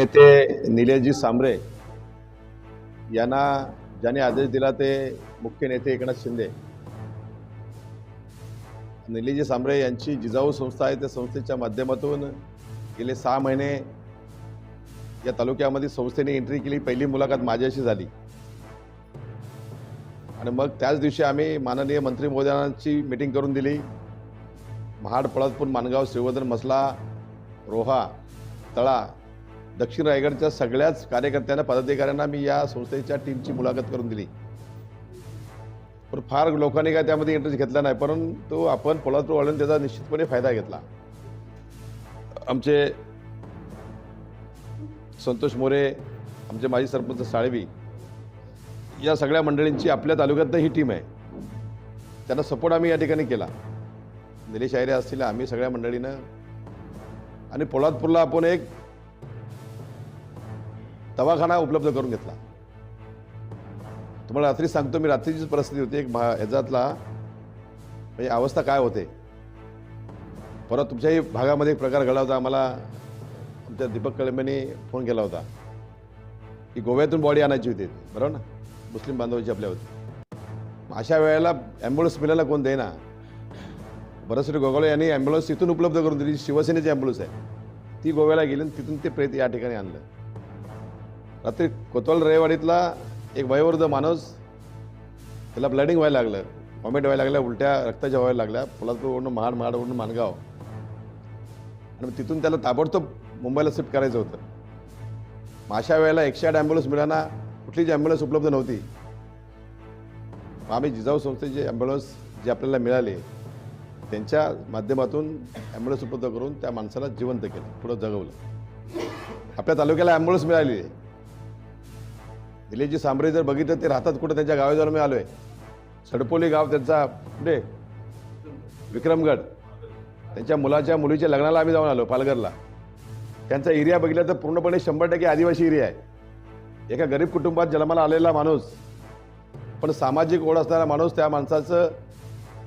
नेते निलेशजी सांबरे यांना ज्याने आदेश दिला ते मुख्य नेते एकनाथ शिंदे. निलेशजी सांबरे यांची जिजाऊ संस्था आहे त्या संस्थेच्या माध्यमातून गेले सहा महिने या तालुक्यामध्ये संस्थेने एंट्री केली पहिली मुलाखत माझ्याशी झाली. आणि मग त्याच दिवशी आम्ही माननीय मंत्री महोदयांची मिटिंग करून दिली. महाड पळतपूर मानगाव श्रीवर्धन मसला रोहा तळा दक्षिण रायगडच्या सगळ्याच कार्यकर्त्यांना पदाधिकाऱ्यांना मी या संस्थेच्या टीमची मुलाखत करून दिली. पण फार लोकांनी काय त्यामध्ये इंटरेस्ट घेतला नाही परंतु आपण पोलादपूर वाढून त्याचा निश्चितपणे फायदा घेतला. आमचे संतोष मोरे आमचे माजी सरपंच साळवी या सगळ्या मंडळींची आपल्या तालुक्यात ही टीम आहे. त्यांना सपोर्ट आम्ही या ठिकाणी केला. निलेश आयरे असतील आम्ही सगळ्या मंडळीनं. आणि पोलादपूरला आपण एक दवाखाना उपलब्ध करून घेतला. तुम्हाला रात्री सांगतो मी रात्रीचीच परिस्थिती होती. एक मा ह्याच्यातला म्हणजे अवस्था काय होते? परत तुमच्याही भागामध्ये एक प्रकार घडला होता. आम्हाला आमच्या दीपक कळंबेने फोन केला होता की गोव्यातून बॉडी आणायची होती. बरोबर ना? मुस्लिम बांधवांची आपल्या होती मग अशा वेळेला ॲम्ब्युलन्स मिळायला कोण देईना? भरतश्री गोगावले यांनी ॲम्ब्युलन्स तिथून उपलब्ध करून दिली. शिवसेनेची ॲम्ब्युलन्स आहे. ती गोव्याला गेली आणि तिथून ते प्रेत या ठिकाणी आणलं. रात्री कोतवाल रेवाडीतला एक वयोवृद्ध माणूस त्याला ब्लडिंग व्हायला लागलं वॉमिट व्हायला लागल्या उलट्या रक्ताच्या व्हायला लागल्या पोलादपूरवरून महाड महाडवरून माणगाव. आणि मग तिथून त्याला ताबडतोब मुंबईला शिफ्ट करायचं होतं. मग अशा वेळेला एकशे आठ ॲम्ब्युलन्स मिळाना कुठलीच ॲम्ब्युलन्स उपलब्ध नव्हती. आम्ही जिजाऊ संस्थेचे ॲम्ब्युलन्स जे आपल्याला मिळाले त्यांच्या माध्यमातून ॲम्ब्युलन्स उपलब्ध करून त्या माणसाला जिवंत केलं पुढं जगवलं. आपल्या तालुक्याला ॲम्ब्युलन्स मिळाली दिल्लीची निलेशजी सांबरे जर बघितलं ते राहतात कुठं? त्यांच्या गावी जाऊन मी आहे सडपोली गाव त्यांचा कुठे? विक्रमगड. त्यांच्या मुलाच्या मुलीच्या लग्नाला आम्ही जाऊन आलो पालघरला. त्यांचा एरिया बघितला तर पूर्णपणे शंभर टक्के आदिवासी एरिया आहे. एका गरीब कुटुंबात जन्माला आलेला माणूस पण सामाजिक ओढ असणारा माणूस त्या माणसाचं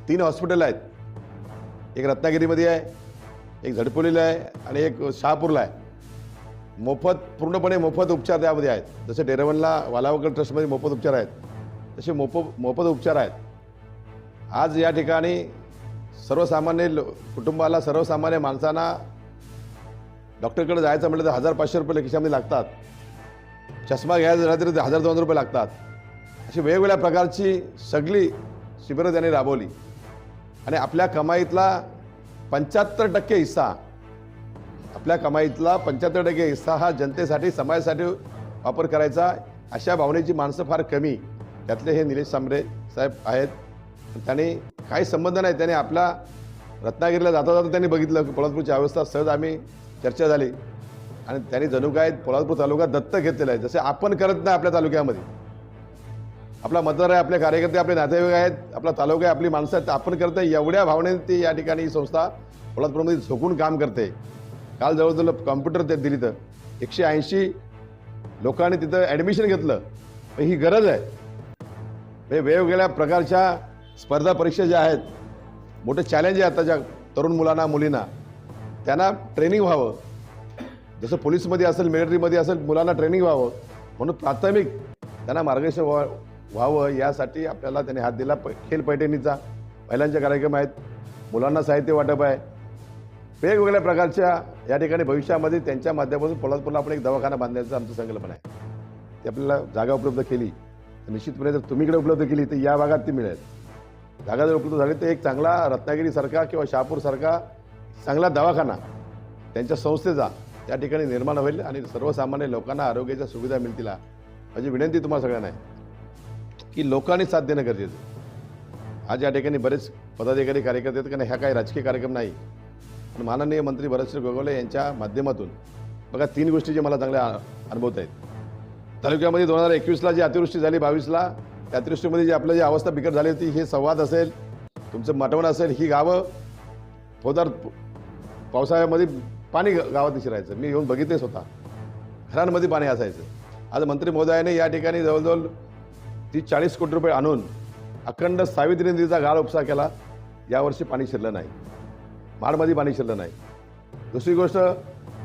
तीन हॉस्पिटल आहेत. एक रत्नागिरीमध्ये आहे एक झडपोलीला आहे आणि एक शहापूरला आहे. मोफत पूर्णपणे मोफत उपचार त्यामध्ये आहेत. जसे डेरवनला वालावकर ट्रस्टमध्ये मोफत उपचार आहेत तसे मोफ मोफत उपचार आहेत. आज या ठिकाणी सर्वसामान्य लो- कुटुंबाला सर्वसामान्य माणसांना डॉक्टरकडे जायचं म्हटलं तर हजार पाचशे रुपये खिशामध्ये लागतात. चष्मा घ्यायचा झाला तरी हजार दोन रुपये लागतात. अशी वेगवेगळ्या प्रकारची सगळी शिबिरं त्यांनी राबवली. आणि आपल्या कमाईतला पंच्याहत्तर टक्के हिस्सा आपल्या कमाईतला पंच्याहत्तर टक्के हिस्सा हा जनतेसाठी समाजासाठी वापर करायचा. अशा भावनेची माणसं फार कमी. त्यातले हे निलेश सांबरे साहेब आहेत. त्यांनी काही संबंध नाही. त्याने आपला रत्नागिरीला जाता जाता त्यांनी बघितलं. की पोलादपूरची अवस्था सहज आम्ही चर्चा झाली. आणि त्यांनी जणू काय पोलादपूर तालुका दत्तक घेतलेला आहे. जसे आपण करत नाही आपल्या तालुक्यामध्ये. आपला मतदार आहे आपले कार्यकर्ते आपले नातेवाईक आहेत. आपला तालुका आहे आपली माणसं आहेत. आपण करत नाही. एवढ्या भावनेने ती या ठिकाणी ही संस्था पोलादपूरमध्ये झोकून काम करते. काल जवळजवळ कॉम्प्युटर ते दिली तर. एकशे ऐंशी लोकांनी तिथं ॲडमिशन घेतलं. पण ही गरज आहे. म्हणजे वेगवेगळ्या प्रकारच्या स्पर्धा परीक्षा ज्या आहेत मोठे चॅलेंज आहे आताच्या तरुण मुलांना मुलींना. त्यांना ट्रेनिंग व्हावं. जसं पोलीसमध्ये असेल मिलिटरीमध्ये असेल मुलांना ट्रेनिंग व्हावं. म्हणून प्राथमिक त्यांना मार्गदर्शन व्हा व्हावं यासाठी आपल्याला त्यांनी हात दिला. प खेल पैठणीचा. महिलांचे कार्यक्रम आहेत. मुलांना साहित्य वाटप आहे. वेगवेगळ्या प्रकारच्या या ठिकाणी भविष्यामध्ये त्यांच्या माध्यमातून पोलादपूरला आपण एक दवाखाना बांधण्याचं आमचं संकल्पना आहे. ती आपल्याला जागा उपलब्ध केली. तर निश्चितपणे जर तुम्ही इकडे उपलब्ध केली तर या भागात ती मिळेल. जागा जर उपलब्ध झाली तर एक चांगला रत्नागिरीसारखा किंवा शहापूरसारखा चांगला दवाखाना त्यांच्या संस्थेचा त्या ठिकाणी निर्माण होईल आणि सर्वसामान्य लोकांना आरोग्याच्या सुविधा मिळतील. माझी विनंती तुम्हाला सगळ्यांना आहे की लोकांनी साथ देणं गरजेचं आज या ठिकाणी बरेच पदाधिकारी कार्यकर्ते आहेत कारण ह्या काही राजकीय कार्यक्रम नाही. माननीय मंत्री भरतसिंह गोगवले यांच्या माध्यमातून बघा तीन गोष्टी जे मला चांगल्या अनुभवत आहेत. तालुक्यामध्ये दोन हजार एकवीसला जी अतिवृष्टी झाली बावीसला त्या अतिवृष्टीमध्ये जी आपलं जी अवस्था बिकट झाली होती हे संवाद असेल तुमचं मटवण असेल ही गावं फोदार पावसाळ्यामध्ये पाणी ग- गावात शिरायचं. मी येऊन बघितले स्वतः. घरांमध्ये पाणी असायचं. आज मंत्री महोदयाने या ठिकाणी जवळजवळ तीस चाळीस कोटी रुपये आणून अखंड सावित्री नदीचा गाळ उपसा केला. यावर्षी पाणी शिरलं नाही. माडमध्ये पाणी शिरलं नाही. दुसरी गोष्ट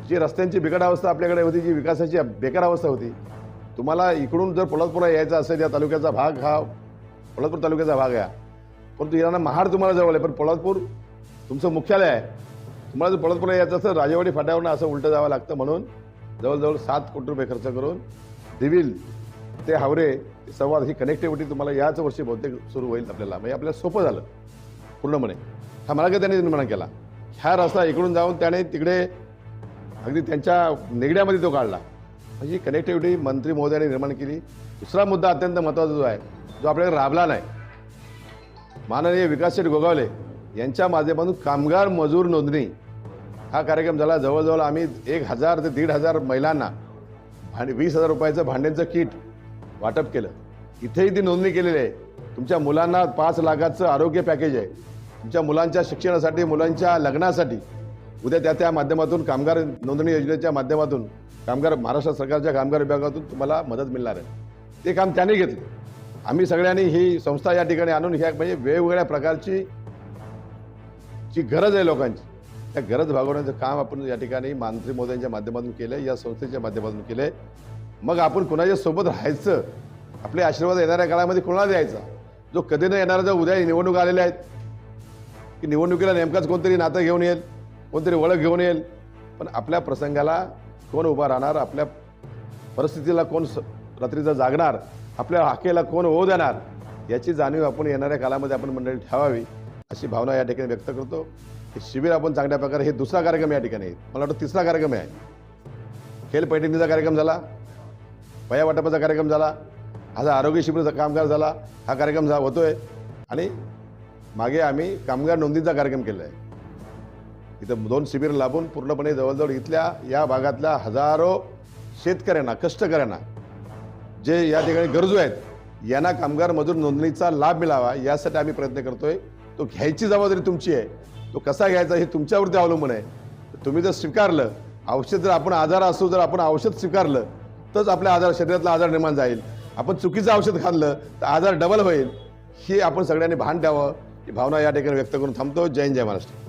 जी रस्त्यांची बिकट अवस्था आपल्याकडे होती जी विकासाची बेकार अवस्था होती तुम्हाला इकडून जर पोलादपूरला यायचं असेल या तालुक्याचा भाग हा पोलादपूर तालुक्याचा भाग आहे. हा. परंतु इराणा महाड तुम्हाला जवळ आहे पण पोलादपूर तुमचं मुख्यालय आहे. तुम्हाला जर पोलादपूरला यायचं असेल राजेवाडी फाट्यावरनं असं उलटं जावं लागतं म्हणून जवळजवळ सात कोटी रुपये खर्च करून दिविल ते हावरे संवाद ही कनेक्टिव्हिटी तुम्हाला याच वर्षी बहुतेक सुरू होईल आपल्याला. म्हणजे आपल्याला सोपं झालं पूर्णपणे. हा मला काही त्यांनी निर्माण केला. ह्या रस्ता इकडून जाऊन त्याने तिकडे अगदी त्यांच्या निगड्यामध्ये तो काढला. म्हणजे ही कनेक्टिव्हिटी मंत्री महोदयाने निर्माण केली. दुसरा मुद्दा अत्यंत महत्त्वाचा जो आहे जो आपल्याकडे राबला नाही. माननीय विकास शेठ गोगावले यांच्या माध्यमातून कामगार मजूर नोंदणी. हा कार्यक्रम झाला. जवळजवळ आम्ही एक हजार ते दीड हजार महिलांना भांड वीस हजार रुपयाचं भांड्यांचं किट वाटप केलं. इथेही ती नोंदणी केलेली आहे. तुमच्या मुलांना पाच लाखाचं आरोग्य पॅकेज आहे. तुमच्या मुलांच्या शिक्षणासाठी मुलांच्या लग्नासाठी उद्या त्या त्या माध्यमातून कामगार नोंदणी योजनेच्या माध्यमातून कामगार महाराष्ट्र सरकारच्या कामगार विभागातून तुम्हाला मदत मिळणार आहे. ते काम त्याने घेतलं. आम्ही सगळ्यांनी ही संस्था या ठिकाणी आणून ह्या म्हणजे वेगवेगळ्या प्रकारची जी गरज आहे लोकांची त्या गरज भागवण्याचं काम आपण या ठिकाणी मंत्री मोदयांच्या माध्यमातून केलं आहे या संस्थेच्या माध्यमातून केलं आहे मग आपण कुणाच्या सोबत राहायचं? आपले आशीर्वाद येणाऱ्या काळामध्ये कुणाला द्यायचा? जो कधी न येणारा जो उद्या निवडणूक आलेल्या आहेत की निवडणुकीला नेमकाच कोणतरी नातं घेऊन येईल कोणतरी ओळख घेऊन येईल. पण आपल्या प्रसंगाला कोण उभा राहणार आपल्या परिस्थितीला कोण स- रात्रीचं जागणार आपल्या हाकेला कोण होऊ देणार याची जाणीव आपण येणाऱ्या काळामध्ये आपण मंडळी ठेवावी अशी भावना या ठिकाणी व्यक्त करतो. हे शिबिर आपण चांगल्या प्रकारे हे दुसरा कार्यक्रम या ठिकाणी मला वाटतं तिसरा कार्यक्रम आहे. खेल पैठणीचा कार्यक्रम झाला वया वाटपाचा कार्यक्रम झाला हा आरोग्य शिबिराचा कामगार झाला हा कार्यक्रम झा होतोय. आणि मागे आम्ही कामगार नोंदीचा कार्यक्रम केला आहे इथं दोन शिबिर लाभून पूर्णपणे जवळजवळ इथल्या या भागातल्या हजारो शेतकऱ्यांना कष्टकऱ्यांना जे या ठिकाणी गरजू आहेत यांना कामगार मजूर नोंदणीचा लाभ मिळावा यासाठी आम्ही प्रयत्न करतोय. तो घ्यायची जबाबदारी तुमची आहे. तो कसा घ्यायचा हे तुमच्यावरती अवलंबून आहे. तुम्ही जर स्वीकारलं औषध जर आपण आजार असू जर आपण औषध स्वीकारलं तरच आपल्या आजार शरीरातला आजार निर्माण जाईल. आपण चुकीचं औषध खाल्लं तर आजार डबल होईल. हे आपण सगळ्यांनी भान द्यावं भावना या ठिकाणी व्यक्त करून थांबतो जय जय महाराष्ट्र